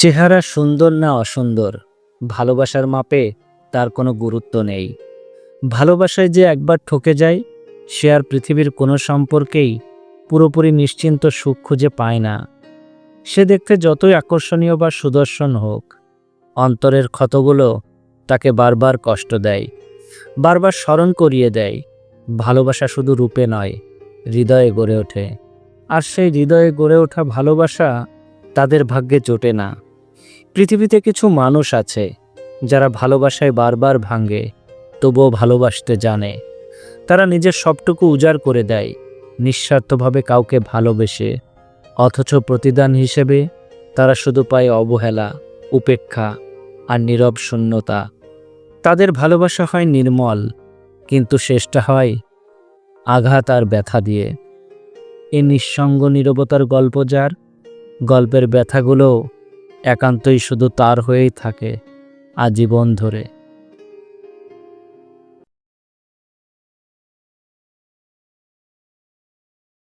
চেহারা সুন্দর না অসুন্দর, ভালোবাসার মাপে তার কোনো গুরুত্ব নেই। ভালোবাসায় যে একবার ঠকে যায়, সে আর পৃথিবীর কোনো সম্পর্কেই পুরোপুরি নিশ্চিন্ত সুখ খুঁজে পায় না। সে দেখতে যতই আকর্ষণীয় বা সুদর্শন হোক, অন্তরের ক্ষতগুলো তাকে বারবার কষ্ট দেয়, বারবার স্মরণ করিয়ে দেয়। ভালোবাসা শুধু রূপে নয়, হৃদয়ে গড়ে ওঠে। আর সেই হৃদয়ে গড়ে ওঠা ভালোবাসা তাদের ভাগ্যে জোটে না। পৃথিবীতে কিছু মানুষ আছে, যারা ভালোবাসায় বারবার ভাঙে, তবুও ভালোবাসতে জানে। তারা নিজের সবটুকু উজাড় করে দেয়, নিঃস্বার্থভাবে কাউকে ভালোবেসে। অথচ প্রতিদান হিসেবে তারা শুধু পায় অবহেলা, উপেক্ষা আর নীরব শূন্যতা। তাদের ভালোবাসা হয় নির্মল, কিন্তু শেষটা হয় আঘাত আর ব্যথা দিয়ে। এই নিঃসঙ্গ নীরবতার গল্প যার, গল্পের ব্যথাগুলো একান্তই শুধু তার হয়েই থাকে আজীবন ধরে।